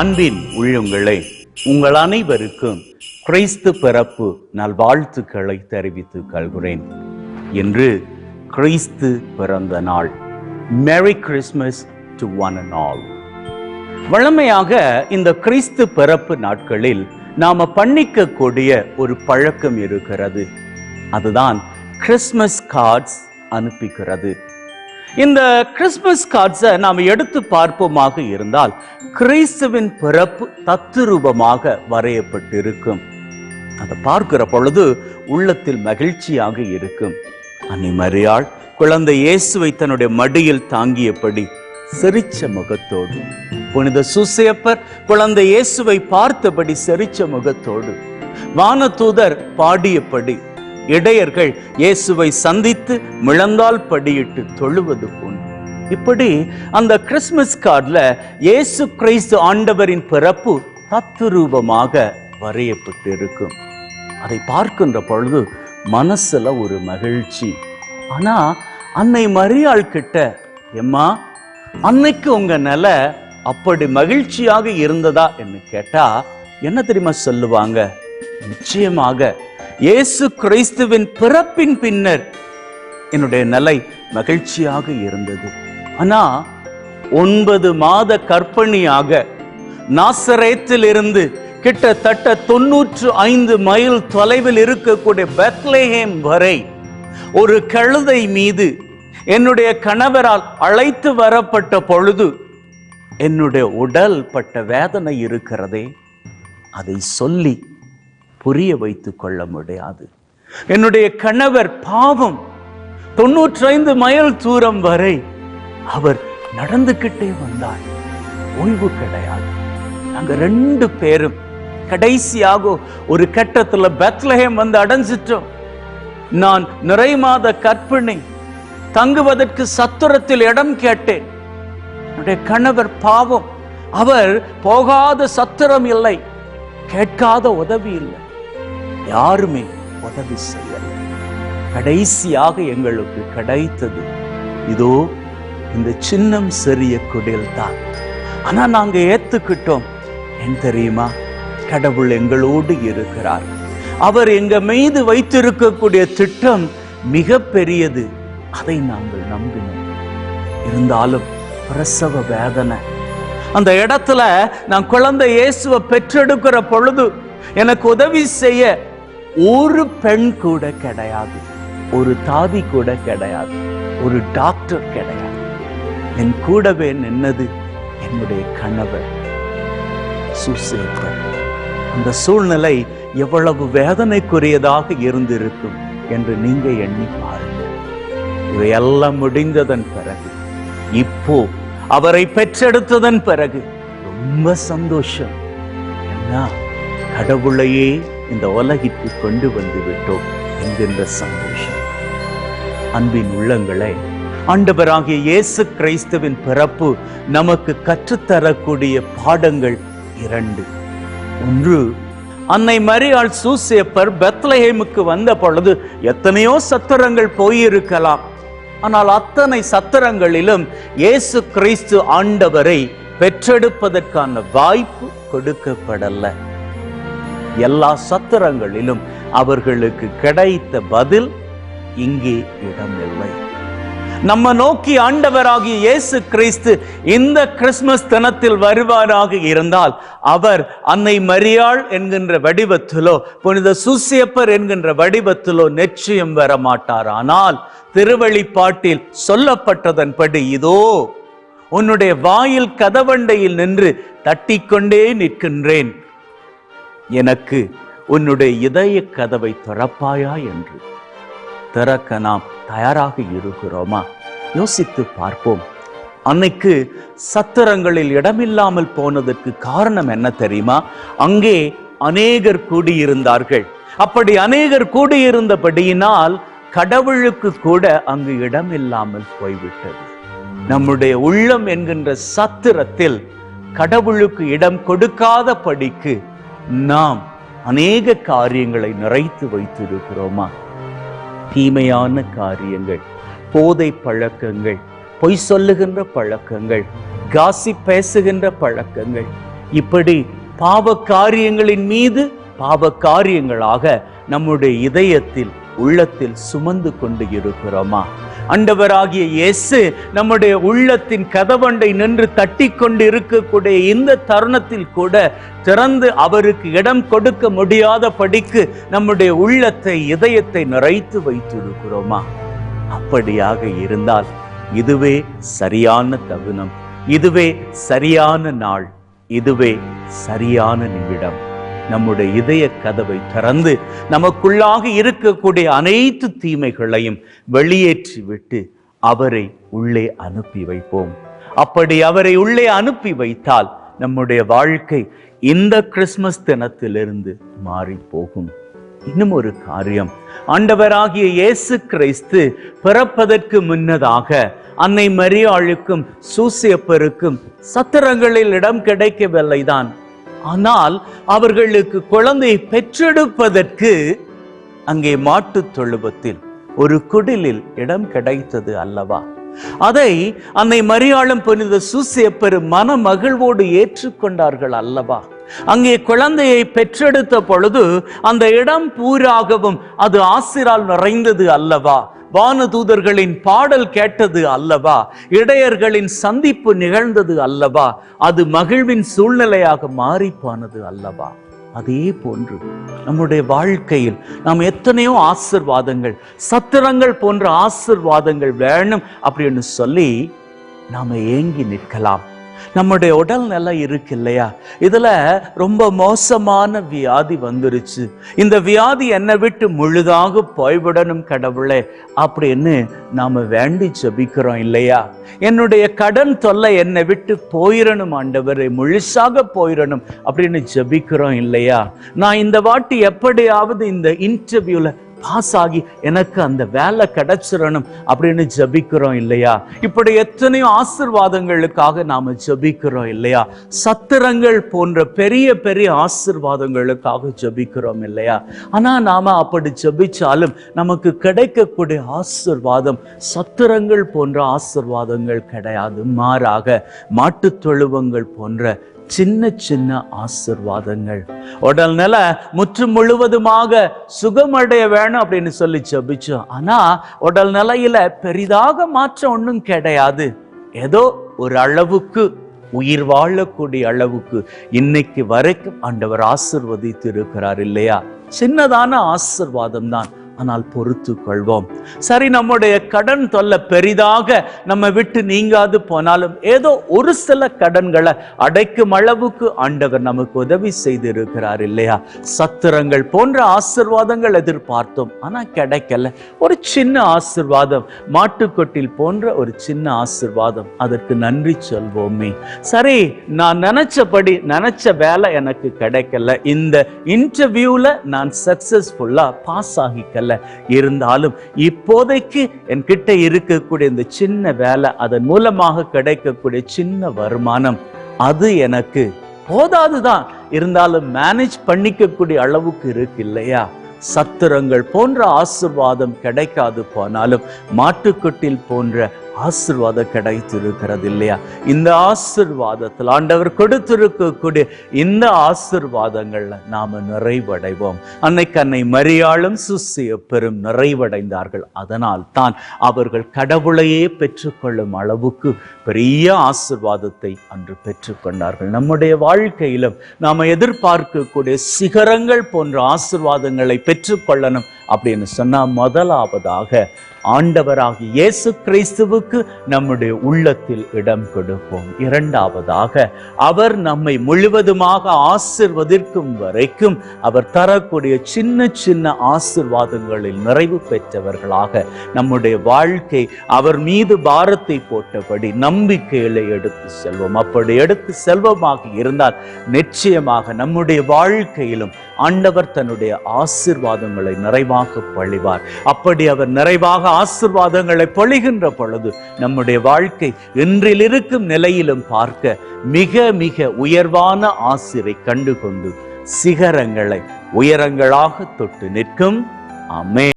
அன்பின் உள்ளங்களை உங்கள் அனைவருக்கும் கிறிஸ்து பிறப்பு நல்வாழ்த்துக்களை தெரிவித்து கொள்கிறேன். என்று கிறிஸ்து பிறந்த நாள். Merry Christmas to one and all வழமையாக இந்த கிறிஸ்து பிறப்பு நாட்களில் நாம பண்ணிக்கக்கூடிய ஒரு பழக்கம் இருக்கிறது. அதுதான் கிறிஸ்மஸ் கார்ட்ஸ் அனுப்பிக்கிறது இந்த கிறிஸ்மஸ் கார்ட்ஸை நாம் எடுத்து பார்ப்போமாக இருந்தால் கிறிஸ்துவின் பிறப்பு தத்துரூபமாக வரையப்பட்டிருக்கும். அதை பார்க்கிற பொழுது உள்ளத்தில் மகிழ்ச்சியாக இருக்கும். அன்னை மரியாள் குழந்தை இயேசுவை தன்னுடைய மடியில் தாங்கியபடி சிரிச்ச முகத்தோடு புனித சுசேப்பர் குழந்தை இயேசுவை பார்த்தபடி சிரிச்ச முகத்தோடு வானதூதர் பாடியபடி இடையர்கள் இயேசுவை சந்தித்து மிளந்தால் படியிட்டு தொழுவது போன்று. இப்படி அந்த கிறிஸ்மஸ் கார்டுல இயேசு கிறிஸ்து ஆண்டவரின் பிறப்பு தத்துரூபமாக வரையப்பட்டிருக்கும். அதை பார்க்கின்ற பொழுது மனசுல ஒரு மகிழ்ச்சி. ஆனா அன்னை மரியாள் கிட்ட எம்மா அன்னைக்கு உங்க நிலை அப்படி மகிழ்ச்சியாக இருந்ததா? என்று கேட்டா என்ன தெரியுமா சொல்லுவாங்க? நிச்சயமாக இயேசு கிறிஸ்துவின் பிறப்பின் பின்னர் என்னுடைய நிலை மகிழ்ச்சியாக இருந்தது. ஆனா ஒன்பது மாத கற்பணியாக நாசரேத்தில் இருந்து கிட்டத்தட்ட தொன்னூற்று ஐந்து மைல் தொலைவில் இருக்கக்கூடிய பெத்லேஹேம் வரை ஒரு கழுதை மீது என்னுடைய கணவரால் அழைத்து வரப்பட்ட பொழுது என்னுடைய உடல் பட்ட வேதனை இருக்கிறதே அதை சொல்லி புரிய வைத்துக் கொள்ள முடியாது. என்னுடைய கணவர் பாவம் தொன்னூற்றி ஐந்து மைல் தூரம் வரை அவர் நடந்துகிட்டே வந்தார். ஓய்வு கிடையாது. நாங்க ரெண்டு பேரும் கடைசியாக ஒரு கட்டத்துல பெத்லஹேம் வந்து அடைஞ்சிட்டோம். நான் நிறை மாத கற்பிணி தங்குவதற்கு சத்துரத்தில் இடம் கேட்டேன். என்னுடைய கணவர் பாவம். அவர் போகாத சத்திரம் இல்லை. கேட்காத உதவி இல்லை. யாருமே உதவி செய்யல. கடைசியாக எங்களுக்கு கிடைத்தது இதோ இந்த சின்னம் சிறிய குடில் தான் ஆனா நாங்க ஏத்துக்கிட்டோம். என் தெரியுமா? கடவுள் எங்களோடு இருக்கிறார். அவர் எங்க மீது வைத்திருக்கக்கூடிய திட்டம் மிக பெரியது. அதை நாங்கள் நம்பினோம். இருந்தாலும் பிரசவ வேதனை. அந்த இடத்துல நான் குழந்தை இயேசுவை பெற்றெடுக்கிற பொழுது எனக்கு உதவி செய்ய ஒரு பெண் கூட கிடையாது ஒரு தாதி கூட கிடையாது ஒரு டாக்டர் கிடையாது. என் கூடவே நின்னது என்னுடைய கணவர் சுசேப்பர். அந்த சூழ்நிலை எவ்வளவு வேதனைக்குரியதாக இருந்திருக்கும் என்று நீங்க எண்ணி பாருங்க இவையெல்லாம் முடிந்ததன் பிறகு இப்போ அவரை பெற்றெடுத்ததன் பிறகு ரொம்ப சந்தோஷம். என்ன கடவுளையே இந்த உலகிற்கு கொண்டு வந்து விட்டோம் என்கின்ற சந்தோஷம். அன்பின் உள்ளங்களை ஆண்டவராகிய இயேசு கிறிஸ்துவின் பிறப்பு நமக்கு கற்றுத்தரக்கூடிய பாடங்கள் இரண்டு. ஒன்று அன்னை மரியாள் சூசேப்பர் பெத்லஹேமுக்கு வந்த பொழுது எத்தனையோ சத்திரங்கள் போயிருக்கலாம். ஆனால் அத்தனை சத்திரங்களிலும் இயேசு கிறிஸ்து ஆண்டவரை பெற்றெடுப்பதற்கான வாய்ப்பு கொடுக்கப்படல. எல்லா சத்திரங்களிலும் அவர்களுக்கு கிடைத்த பதில் இங்கே இடமில்லை. நம்ம நோக்கி ஆண்டவராகிய இயேசு கிறிஸ்து இந்த கிறிஸ்துமஸ் தினத்தில் வருவாராக இருந்தால் அவர் அன்னை மரியாள் என்கின்ற வடிவத்திலோ புனித சுசியப்பர் என்கின்ற வடிவத்திலோ நிச்சயம் வர மாட்டார் ஆனால் திருவழிப்பாட்டில் சொல்லப்பட்டதன்படி இதோ உன்னுடைய வாயில் கதவண்டையில் நின்று தட்டிக்கொண்டே நிற்கின்றேன். எனக்கு உன்னுடைய இதய கதவை திறப்பாயா என்று. திறக்க நாம் தயாராக இருக்கிறோமா? யோசித்து பார்ப்போம். அன்னைக்கு சத்திரங்களில் இடமில்லாமல் போனதற்கு காரணம் என்ன தெரியுமா? அங்கே அநேகர் கூடியிருந்தார்கள். அப்படி அநேகர் கூடியிருந்தபடியினால் கடவுளுக்கு கூட அங்கு இடமில்லாமல் போய்விட்டது. நம்முடைய உள்ளம் என்கின்ற சத்திரத்தில் கடவுளுக்கு இடம் கொடுக்காத படிக்கு நாம் அநேக காரியங்களை நிறைத்து வைத்திருக்கிறோமா? தீமையான காரியங்கள் போதை பழக்கங்கள் பொய் சொல்லுகின்ற பழக்கங்கள் காசி பேசுகின்ற பழக்கங்கள் இப்படி பாவ காரியங்களின் மீது பாவ காரியங்களாக நம்முடைய இதயத்தில் உள்ளத்தில் சுமந்து கொண்டு இருக்கிறோமா? அண்டவராகிய இயேசு நம்முடைய உள்ளத்தின் கதவண்டை நின்று தட்டி கொண்டு இருக்கக்கூடிய இந்த தருணத்தில் கூட திறந்து அவருக்கு இடம் கொடுக்க முடியாத படிக்கு நம்முடைய உள்ளத்தை இதயத்தை நிறைத்து வைத்திருக்கிறோமா? அப்படியாக இருந்தால் இதுவே சரியான தருணம். இதுவே சரியான நாள். இதுவே சரியான நிமிடம். நம்முடைய இதய கதவை திறந்து நமக்குள்ளாக இருக்கக்கூடிய அனைத்து தீமைகளையும் வெளியேற்றி விட்டு அவரை உள்ளே அனுப்பி வைப்போம். அப்படி அவரை உள்ளே அனுப்பி வைத்தால் நம்முடைய வாழ்க்கை இந்த கிறிஸ்மஸ் தினத்திலிருந்து மாறி போகும் இன்னும் ஒரு காரியம். ஆண்டவராகிய இயேசு கிறிஸ்து பிறப்பதற்கு முன்னதாக அன்னை மரியாளுக்கும் சூசியப்பருக்கும் சத்திரங்களில் இடம் கிடைக்கவில்லைதான். ஆனால் அவர்களுக்கு குழந்தையை பெற்றெடுப்பதற்கு அங்கே மாட்டுத் தொழுவத்தில் ஒரு குடிலில் இடம் கிடைத்தது அல்லவா? அதை அன்னை மரியாளும் புனித சூசியப்பெரு மன மகிழ்வோடு ஏற்றுக்கொண்டார்கள் அல்லவா? அங்கே குழந்தையை பெற்றெடுத்த பொழுது அந்த இடம் பூராகவும் அது ஆசிரால் நிறைந்தது அல்லவா? வானதூதர்களின் பாடல் கேட்டது அல்லவா? இடையர்களின் சந்திப்பு நிகழ்ந்தது அல்லவா? அது மகிழ்வின் சூழ்நிலையாக மாறி போனது அல்லவா? அதே போன்று நம்முடைய வாழ்க்கையில் நாம் எத்தனையோ ஆசிர்வாதங்கள் சத்திரங்கள் போன்ற ஆசிர்வாதங்கள் வேணும் அப்படின்னு சொல்லி நாம ஏங்கி நிற்கலாம். நம்முடைய உடல் நிலை இருக்கு இல்லையா? இதுல ரொம்ப மோசமான வியாதி வந்துருச்சு. இந்த வியாதி என்னை விட்டு முழுதாக போய்விடணும் கடவுளே அப்படின்னு நாம வேண்டி ஜெபிக்கிறோம் இல்லையா? என்னுடைய கடன் தொல்லை என்னை விட்டு போயிடணும் ஆண்டவரை முழுசாக போயிடணும் அப்படின்னு ஜெபிக்கிறோம் இல்லையா? நான் இந்த வாட்டி எப்படியாவது இந்த இன்டர்வியூல பாஸ் ஆகி எனக்கு அந்த வேலை கிடைச்சிடணும் அப்படின்னு ஜபிக்கிறோம் இல்லையா? இப்படி எத்தனையோ ஆசிர்வாதங்களுக்காக நாம ஜபிக்கிறோம் இல்லையா? சத்திரங்கள் போன்ற பெரிய பெரிய ஆசிர்வாதங்களுக்காக ஜபிக்கிறோம் இல்லையா? ஆனா நாம அப்படி ஜபிச்சாலும் நமக்கு கிடைக்கக்கூடிய ஆசிர்வாதம் சத்திரங்கள் போன்ற ஆசிர்வாதங்கள் கிடையாது. மாறாக மாட்டுத் தொழுவங்கள் போன்ற சின்ன சின்ன ஆசிர்வாதங்கள். உடல் நில முற்று முழுவதுமாக சுகமடைய வேணும் அப்படின்னு சொல்லி ஜபிச்சோம். ஆனா உடல் நிலையில பெரிதாக மாற்றம் ஒன்றும் கிடையாது. ஏதோ ஒரு அளவுக்கு உயிர் வாழக்கூடிய அளவுக்கு இன்னைக்கு வரைக்கும் ஆண்டவர் ஆசிர்வதித்து இருக்கிறார் இல்லையா? சின்னதான ஆசிர்வாதம் தான். ஆனால் பொறுத்து கொள்வோம். சரி நம்முடைய கடன் தொல்லை பெரிதாக நம்ம விட்டு நீங்காது போனாலும் ஏதோ ஒரு சில கடன்களை அடைக்கும் அளவுக்கு ஆண்டவர் நமக்கு உதவி செய்திருக்கிறார் இல்லையா? சத்திரங்கள் போன்ற ஆசிர்வாதங்கள் எதிர்பார்த்தோம் ஆனா கிடைக்கல. ஒரு சின்ன ஆசிர்வாதம் மாட்டுக்கொட்டில் போன்ற ஒரு சின்ன ஆசிர்வாதம். அதற்கு நன்றி சொல்வோமே. சரி நான் நினைச்சபடி நினைச்ச வேலை எனக்கு கிடைக்கல. இந்த இன்டர்வியூல நான் சக்சஸ்ஃபுல்லா பாஸ் ஆகிக்கல. இருந்தாலும் இப்போதைக்கு என்கிட்ட இருக்கக்கூடிய இந்த சின்ன வேலை அதன் மூலமாக கிடைக்கக்கூடிய சின்ன வருமானம் அது எனக்கு போதாதுதான். இருந்தாலும் மேனேஜ் பண்ணிக்கக்கூடிய அளவுக்கு இருக்கு இல்லையா? சத்திரங்கள் போன்ற ஆசிர்வாதம் கிடைக்காது போனாலும் மாட்டுக்கொட்டில் போன்ற ஆசிர்வாதம் கிடைத்திருக்கிறது இல்லையா? இந்த ஆசிர்வாதத்தில் ஆண்டவர் கொடுத்திருக்கக்கூடிய இந்த ஆசிர்வாதங்கள்ல நாம நிறைவடைவோம். அன்னைக்கு அன்னை மரியாளும் சுசிய பெரும் நிறைவடைந்தார்கள். அதனால் தான் அவர்கள் கடவுளையே பெற்றுக்கொள்ளும் அளவுக்கு பெரிய ஆசிர்வாதத்தை அன்று பெற்றுக்கொண்டார்கள். நம்முடைய வாழ்க்கையிலும் நாம எதிர்பார்க்கக்கூடிய சிகரங்கள் போன்ற ஆசிர்வாதங்களை பெற்றுக்கொள்ளணும் அப்படின்னு சொன்னா முதலாவதாக ஆண்டவராகி இயேசு கிறிஸ்துவுக்கு நம்முடைய உள்ளத்தில் இடம் கொடுப்போம். இரண்டாவதாக அவர் நம்மை முழுவதுமாக ஆசிர்வதிக்கும் வரைக்கும் அவர் தரக்கூடிய சின்ன சின்ன ஆசிர்வாதங்களில் நிறைவு பெற்றவர்களாக நம்முடைய வாழ்க்கை அவர் மீது பாரத்தை போட்டபடி நம்பிக்கையில எடுத்து செல்வோம். அப்படி எடுத்து செல்வமாக இருந்தால் நிச்சயமாக நம்முடைய வாழ்க்கையிலும் ஆண்டவர் தன்னுடைய ஆசிர்வாதங்களை நிறைவாக பழிவார். அப்படி அவர் நிறைவாக ஆசிர்வாதங்களை பொழிகின்ற பொழுது நம்முடைய வாழ்க்கை இன்றில் இருக்கும் நிலையிலும் பார்க்க மிக மிக உயர்வான ஆசிரை கண்டு கொண்டு சிகரங்களை உயரங்களாக தொட்டு நிற்கும். அமே